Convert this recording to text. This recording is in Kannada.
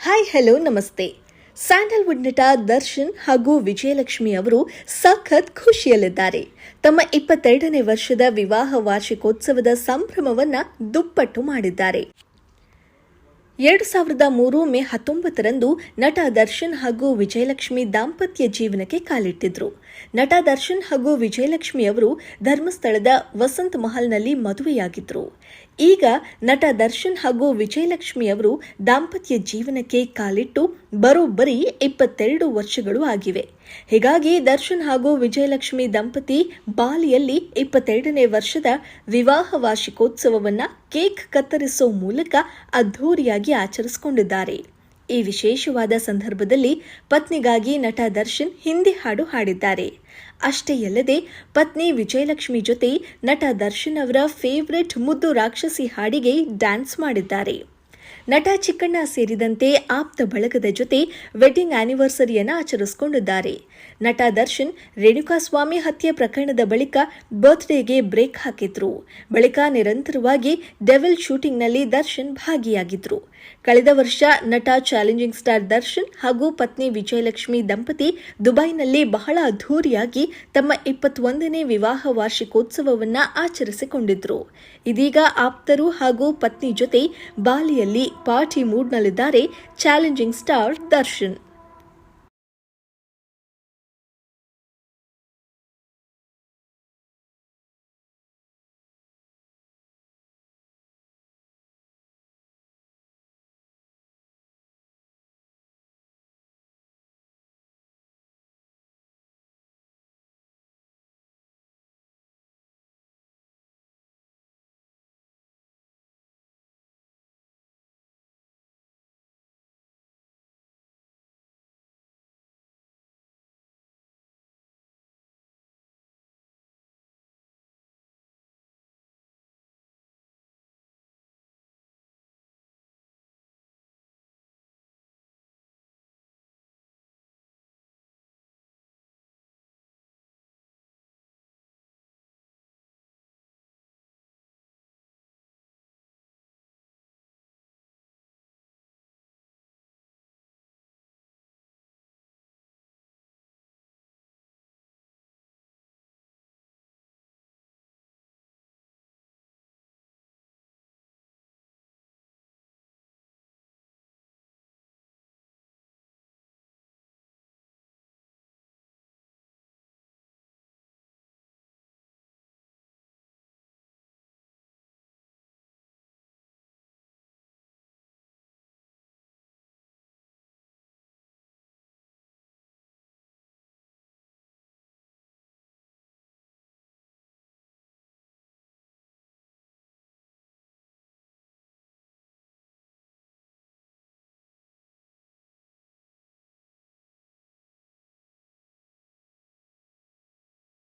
ಹಾಯ್ ಹಲೋ ನಮಸ್ತೆ. ಸ್ಯಾಂಡಲ್ವುಡ್ ನಟ ದರ್ಶನ್ ಹಾಗೂ ವಿಜಯಲಕ್ಷ್ಮಿ ಅವರು ಸಖತ್ ಖುಷಿಯಲ್ಲಿದ್ದಾರೆ. ತಮ್ಮ ಇಪ್ಪತ್ತೆರಡನೇ ವರ್ಷದ ವಿವಾಹ ವಾರ್ಷಿಕೋತ್ಸವದ ಸಂಭ್ರಮವನ್ನ ದುಪ್ಪಟ್ಟು ಮಾಡಿದ್ದಾರೆ. ಎರಡು ಸಾವಿರದ ಮೂರು ಮೇ ಹತ್ತೊಂಬತ್ತರಂದು ನಟ ದರ್ಶನ್ ಹಾಗೂ ವಿಜಯಲಕ್ಷ್ಮಿ ದಾಂಪತ್ಯ ಜೀವನಕ್ಕೆ ಕಾಲಿಟ್ಟಿದ್ರು. ನಟ ದರ್ಶನ್ ಹಾಗೂ ವಿಜಯಲಕ್ಷ್ಮಿ ಅವರು ಧರ್ಮಸ್ಥಳದ ವಸಂತ್ ಮಹಲ್ನಲ್ಲಿ ಮದುವೆಯಾಗಿದ್ರು. ಈಗ ನಟ ದರ್ಶನ್ ಹಾಗೂ ವಿಜಯಲಕ್ಷ್ಮಿ ಅವರು ದಾಂಪತ್ಯ ಜೀವನಕ್ಕೆ ಕಾಲಿಟ್ಟು ಬರೋಬ್ಬರಿ ಇಪ್ಪತ್ತೆರಡು ವರ್ಷಗಳು ಆಗಿವೆ. ಹೀಗಾಗಿ ದರ್ಶನ್ ಹಾಗೂ ವಿಜಯಲಕ್ಷ್ಮಿ ದಂಪತಿ ಬಾಲಿಯಲ್ಲಿ ಇಪ್ಪತ್ತೆರಡನೇ ವರ್ಷದ ವಿವಾಹ ವಾರ್ಷಿಕೋತ್ಸವವನ್ನು ಕೇಕ್ ಕತ್ತರಿಸೋ ಮೂಲಕ ಅದ್ಧೂರಿಯಾಗಿ ಆಚರಿಸಿಕೊಂಡಿದ್ದಾರೆ. ಈ ವಿಶೇಷವಾದ ಸಂದರ್ಭದಲ್ಲಿ ಪತ್ನಿಗಾಗಿ ನಟ ದರ್ಶನ್ ಹಿಂದಿ ಹಾಡು ಹಾಡಿದ್ದಾರೆ. ಅಷ್ಟೇ ಅಲ್ಲದೆ ಪತ್ನಿ ವಿಜಯಲಕ್ಷ್ಮಿ ಜೊತೆ ನಟ ದರ್ಶನ್ ಅವರ ಫೇವರೆಟ್ ಮುದ್ದು ರಾಕ್ಷಸಿ ಹಾಡಿಗೆ ಡ್ಯಾನ್ಸ್ ಮಾಡಿದ್ದಾರೆ. ನಟ ಚಿಕ್ಕಣ್ಣ ಸೇರಿದಂತೆ ಆಪ್ತ ಬಳಗದ ಜೊತೆ ವೆಡ್ಡಿಂಗ್ ಆನಿವರ್ಸರಿಯನ್ನು ಆಚರಿಸಿಕೊಂಡಿದ್ದಾರೆ. ನಟ ದರ್ಶನ್ ರೇಣುಕಾಸ್ವಾಮಿ ಹತ್ಯೆ ಪ್ರಕರಣದ ಬಳಿಕ ಬರ್ತ್ಡೇಗೆ ಬ್ರೇಕ್ ಹಾಕಿದ್ರು. ಬಳಿಕ ನಿರಂತರವಾಗಿ ಡೆವಿಲ್ ಶೂಟಿಂಗ್ನಲ್ಲಿ ದರ್ಶನ್ ಭಾಗಿಯಾಗಿದ್ರು. ಕಳೆದ ವರ್ಷ ನಟ ಚಾಲೆಂಜಿಂಗ್ ಸ್ಟಾರ್ ದರ್ಶನ್ ಹಾಗೂ ಪತ್ನಿ ವಿಜಯಲಕ್ಷ್ಮಿ ದಂಪತಿ ದುಬೈನಲ್ಲಿ ಬಹಳ ಅದ್ಧೂರಿಯಾಗಿ ತಮ್ಮ ಇಪ್ಪತ್ತೊಂದನೇ ವಿವಾಹ ವಾರ್ಷಿಕೋತ್ಸವವನ್ನು ಆಚರಿಸಿಕೊಂಡಿದ್ರು. ಇದೀಗ ಆಪ್ತರು ಹಾಗೂ ಪತ್ನಿ ಜೊತೆ ಬಾಲಿಯಲ್ಲಿ ಪಾರ್ಟಿ ಮೂಡ್ನಲ್ಲಿದ್ದಾರೆ ಚಾಲೆಂಜಿಂಗ್ ಸ್ಟಾರ್ ದರ್ಶನ್.